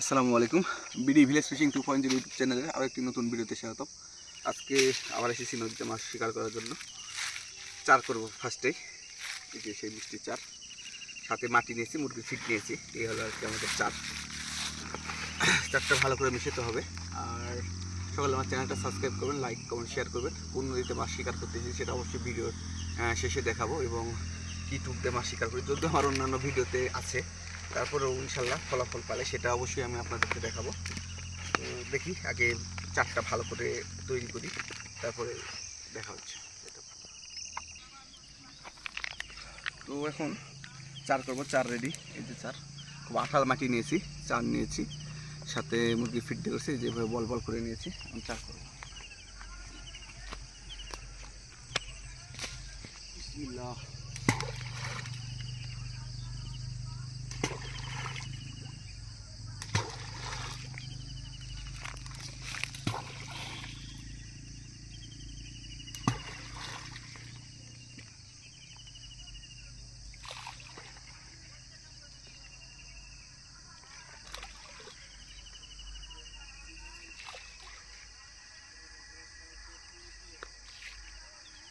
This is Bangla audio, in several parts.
আসসালামু আলাইকুম। BD village fishing two point zero YouTube চ্যানেলে আরও একটি নতুন ভিডিওতে স্বাগত আজকে আবার এসেছি নদীতে মাছ শিকার করার জন্য। চার করব ফার্স্টেই এই। যে সেই মিষ্টি চার। সাথে মাটি নিয়েছি, মুরগির ফিট নিয়েছি। এই হলো আর কি আমাদের চার। চারটা ভালো করে মিশাতে হবে। আর সকালে আমার চ্যানেলটা সাবস্ক্রাইব করবেন লাইক কমেন্ট শেয়ার করবেন। কোন নদীতে মাছ শিকার করতেছি সেটা অবশ্যই ভিডিওর শেষে দেখাবো এবং কী টুকতে মাছ শিকার করি। যদিও আমার অন্যান্য ভিডিওতে আছে, তারপরেও ইনশাল্লাহ ফলাফল পালে সেটা অবশ্যই আমি আপনাদেরকে দেখাবো। দেখি, আগে চারটা ভালো করে তৈরি করি, তারপরে দেখা হচ্ছে। তো এখন চার করব, চার রেডি এই যে চার, খুব আঠাল মাটি নিয়েছি, চার নিয়েছি। সাথে মুরগি ফিট করছি যেভাবে বল বল করে নিয়েছি আমি চা করব।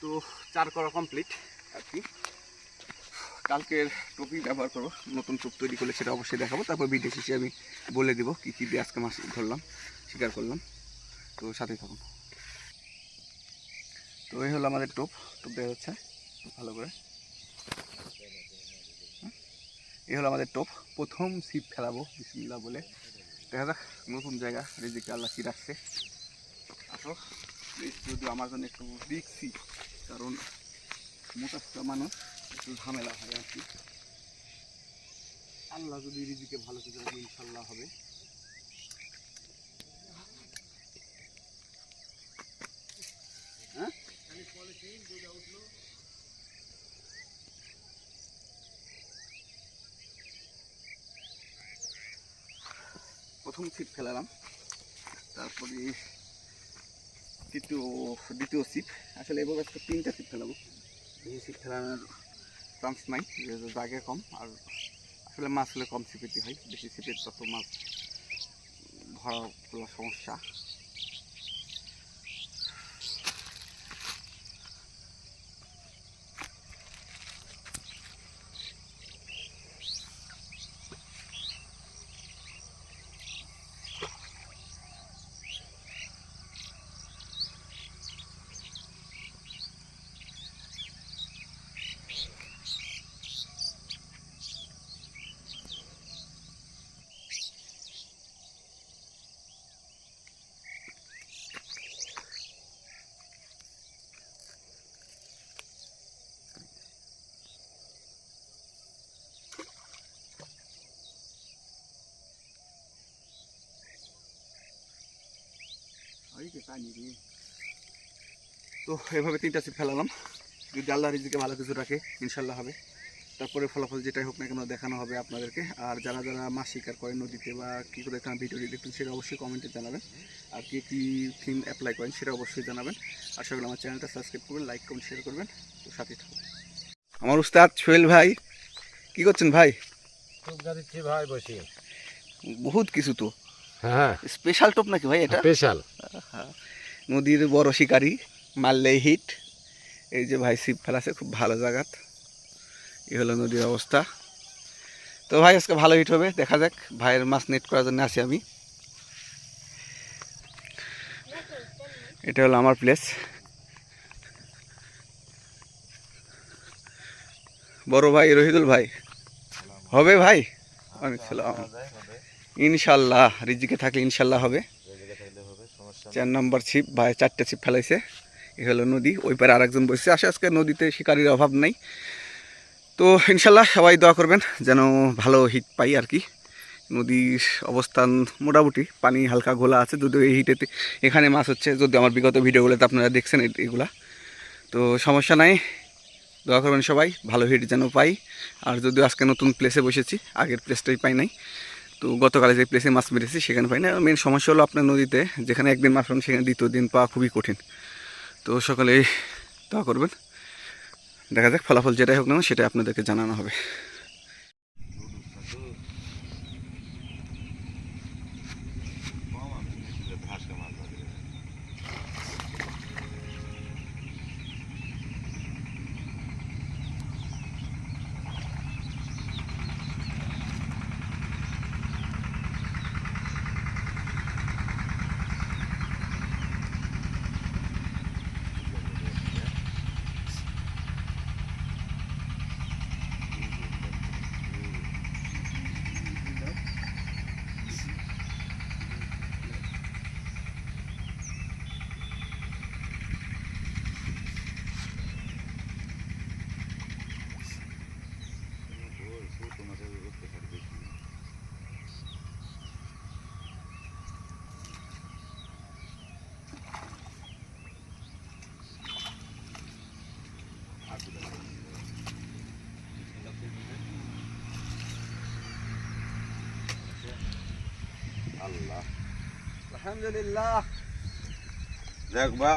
তো চার করা কমপ্লিট আর কি। কালকের টপি ব্যবহার করব, নতুন টোপ তৈরি করলে সেটা অবশ্যই দেখাবো। তারপর ভিডিও শেষে আমি বলে দেবো কী কী দিয়ে আজকে মাছ ধরলাম, শিকার করলাম। তো সাথে থাকুন। তো এই হলো আমাদের টোপ। টোপ দেখা যাচ্ছে। ভালো করে। এই হলো আমাদের টোপ। প্রথম ছিপ খেলাবো বিসমিল্লা বলে। দেখা যাক, নতুন জায়গা রেজিকে আল্লাহ কি রাখছে। আসো যদি আমার জন্য একটু দেখছি কারণ মোটা মানুষ, একটু ঝামেলা হয় আর কি। আল্লাহ যদি রিজিকে ভালো কিছু রাখে ইনশাল্লাহ হবে। হ্যাঁ? প্রথম ছিপ ফেলালাম তারপরে তৃতীয় দ্বিতীয় সিপ আসলে এবার আজকে তিনটা সিপ ফেলাবো বেশি সিপ ফেলানোর চান্স নাই জায়গা কম, আর আসলে মাছ হলে কম সিপেতে হয়। বেশি সিপের তত মাছ ধরা সমস্যা। তো এভাবে তিনটা সিপ ফেলালাম। যদি আল্লাহ রিজিকে ভালো কিছু রাখে ইনশাল্লাহ হবে। তারপরে ফলাফল যেটাই হোক না কেন দেখানো হবে আপনাদেরকে। আর যারা যারা মাছ শিকার করেন নদীতে বা কী করে এখানে ভিডিওটি দেখবেন সেটা অবশ্যই কমেন্টে জানাবেন। আর কে কী থিম অ্যাপ্লাই করেন সেটা অবশ্যই জানাবেন। আর করি আমার চ্যানেলটা সাবস্ক্রাইব করবেন লাইক কমেন্ট শেয়ার করবেন। তো সাথে থাকুন। আমার উস্তাদ সোহেল ভাই কি করছেন ভাই? ভাই বসি। বহুত কিছু তো। হ্যাঁ। স্পেশাল টপ নাকি ভাই এটা? স্পেশাল। নদীর বড় শিকারি মারলে হিট এই যে ভাই সিপ ফেলাছে খুব ভালো জায়গাত এই হলো নদীর অবস্থা। তো ভাই আজকে ভালো হিট হবে দেখা যাক। ভাইয়ের মাছ নেট করার জন্য আসি আমি। এটা হলো আমার প্লেস বড় ভাই রহিদুল ভাই। হবে ভাই? অনেক সালাম ইনশাল্লাহ রিজিকে থাকলে ইনশাল্লাহ হবে। চার নম্বর ছিপ বা চারটে ছিপ ফেলাইছে এ হলো নদী ওই পারে আরেকজন বসছে। আসে আজকে নদীতে শিকারির অভাব নাই। তো ইনশাল্লাহ সবাই দোয়া করবেন যেন ভালো হিট পাই আর কি। নদীর অবস্থান মোটামুটি পানি হালকা ঘোলা আছে যদিও এই হিটেতে এখানে মাছ হচ্ছে যদি আমার বিগত ভিডিওগুলোতে আপনারা দেখছেন এগুলা। তো সমস্যা নাই দোয়া করবেন সবাই ভালো হিট যেন পাই। আর যদিও আজকে নতুন প্লেসে বসেছি আগের প্লেসটাই পাই নাই। তো গতকালে যে প্লেসে মাছ মেরেছি, সেখানে পাই না মেন সমস্যা হলো আপনার নদীতে, যেখানে একদিন মাছ পাবেন সেখানে দ্বিতীয় দিন পাওয়া খুবই কঠিন। তো সকালে তা করবেন। দেখা যাক, ফলাফল যেটাই হোক না সেটাই আপনাদেরকে জানানো হবে। আল্লাহ আলহামদুলিল্লাহ দেখ বা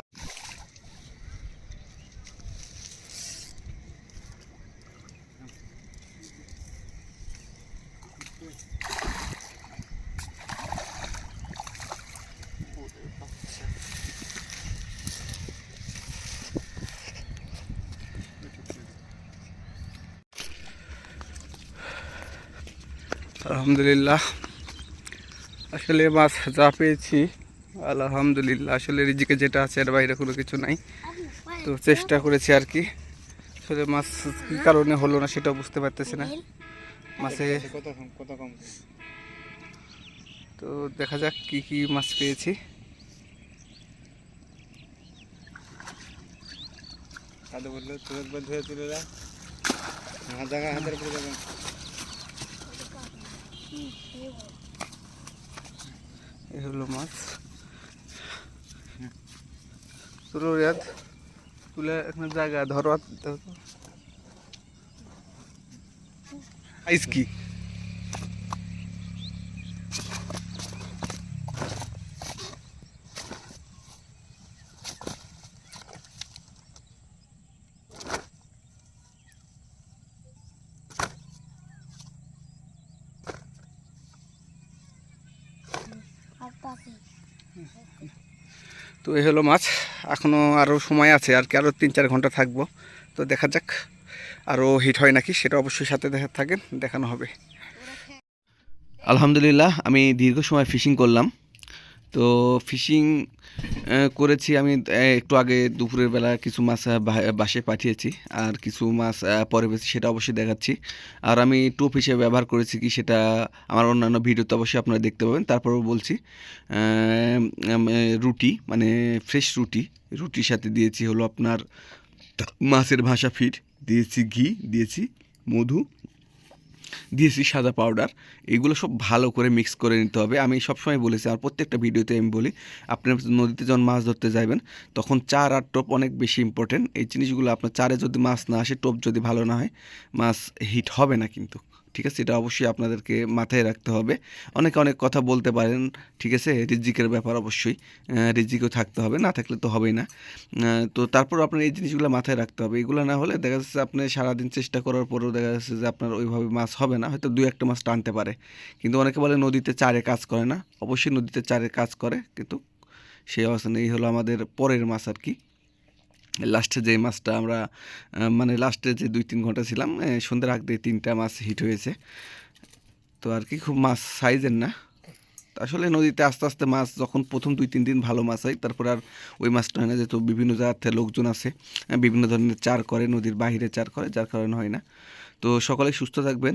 আলহামদুলিল্লাহ আসলে মাছ যা পেয়েছি, আলহামদুলিল্লাহ। আসলে রিজিকে যেটা আছে, এর বাইরে কোনো কিছু নাই। তো চেষ্টা করেছি আর কি। আসলে মাছ কী কারণে হলো না সেটা বুঝতে পারতেছি না। মাছে তো দেখা যাক কি কি মাছ পেয়েছি। জায়গা যাবেন এই হলো মাছ। তোর রিয়াদ তুলে এখানে জায়গা ধরো। আইস কি? তো এ হলো মাছ। এখনও আরও সময় আছে, আর কি আরও তিন চার ঘণ্টা থাকব। তো দেখা যাক আরও হিট হয় নাকি, সেটা অবশ্যই সাথে দেখা থাকেন, দেখানো হবে। আলহামদুলিল্লাহ, আমি দীর্ঘ সময় ফিশিং করলাম। তো ফিশিং করেছি। আমি একটু আগে দুপুরের বেলা কিছু মাছ বাসে পাঠিয়েছি। আর কিছু মাছ পরে পেয়েছি সেটা অবশ্যই দেখাচ্ছি। আর আমি টোপ হিসেবে ব্যবহার করেছি কি সেটা আমার অন্যান্য ভিডিওতে অবশ্যই আপনারা দেখতে পাবেন। তারপরেও বলছি রুটি মানে ফ্রেশ রুটি। রুটির সাথে দিয়েছি হলো আপনার মাছের ভাষা ফিড। দিয়েছি ঘি, দিয়েছি মধু। দিয়েছি সাদা পাউডার এগুলো সব ভালো করে মিক্স করে নিতে হবে। আমি সবসময় বলেছি, আর প্রত্যেকটা ভিডিওতে আমি বলি, আপনার নদীতে যখন মাছ ধরতে যাবেন তখন চার আর টোপ অনেক বেশি ইম্পর্টেন্ট এই জিনিসগুলো আপনার চারে যদি মাছ না আসে, টোপ যদি ভালো না হয়, মাছ হিট হবে না কিন্তু। ঠিক আছে? এটা অবশ্যই আপনাদেরকে মাথায় রাখতে হবে। অনেকে অনেক কথা বলতে পারেন, ঠিক আছে? রিজিকের ব্যাপার অবশ্যই। রিজিকও থাকতে হবে, না থাকলে তো হবেই না। তো তারপর আপনার এই জিনিসগুলো মাথায় রাখতে হবে। এগুলো না হলে দেখা যাচ্ছে আপনি সারাদিন চেষ্টা করার পরেও দেখা যাচ্ছে যে আপনার ওইভাবে মাছ হবে না। হয়তো দুই একটা মাছ টানতে পারে। কিন্তু অনেকে বলে নদীতে চারে কাজ করে না। অবশ্যই নদীতে চারে কাজ করে, কিন্তু সেই অবস্থানে এই হলো আমাদের পরের মাছ আর কি। লাস্টে যে মাছটা আমরা মানে লাস্টে যে দুই তিন ঘণ্টা ছিলাম সন্ধ্যের আগ দিয়ে তিনটা মাছ হিট হয়েছে। তো আর কি, খুব মাছ সাইজের না। আসলে নদীতে আস্তে আস্তে মাছ যখন প্রথম দুই তিন দিন ভালো মাছ হয়, তারপর আর ওই মাছটা হয় না, যেহেতু বিভিন্ন জায়গার থেকে লোকজন আছে বিভিন্ন ধরনের চার করে, নদীর বাহিরে চার করে, যার কারণে হয় না। তো সকলে সুস্থ থাকবেন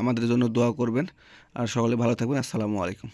আমাদের জন্য দোয়া করবেন, আর সকলে ভালো থাকবেন, আসসালামু আলাইকুম।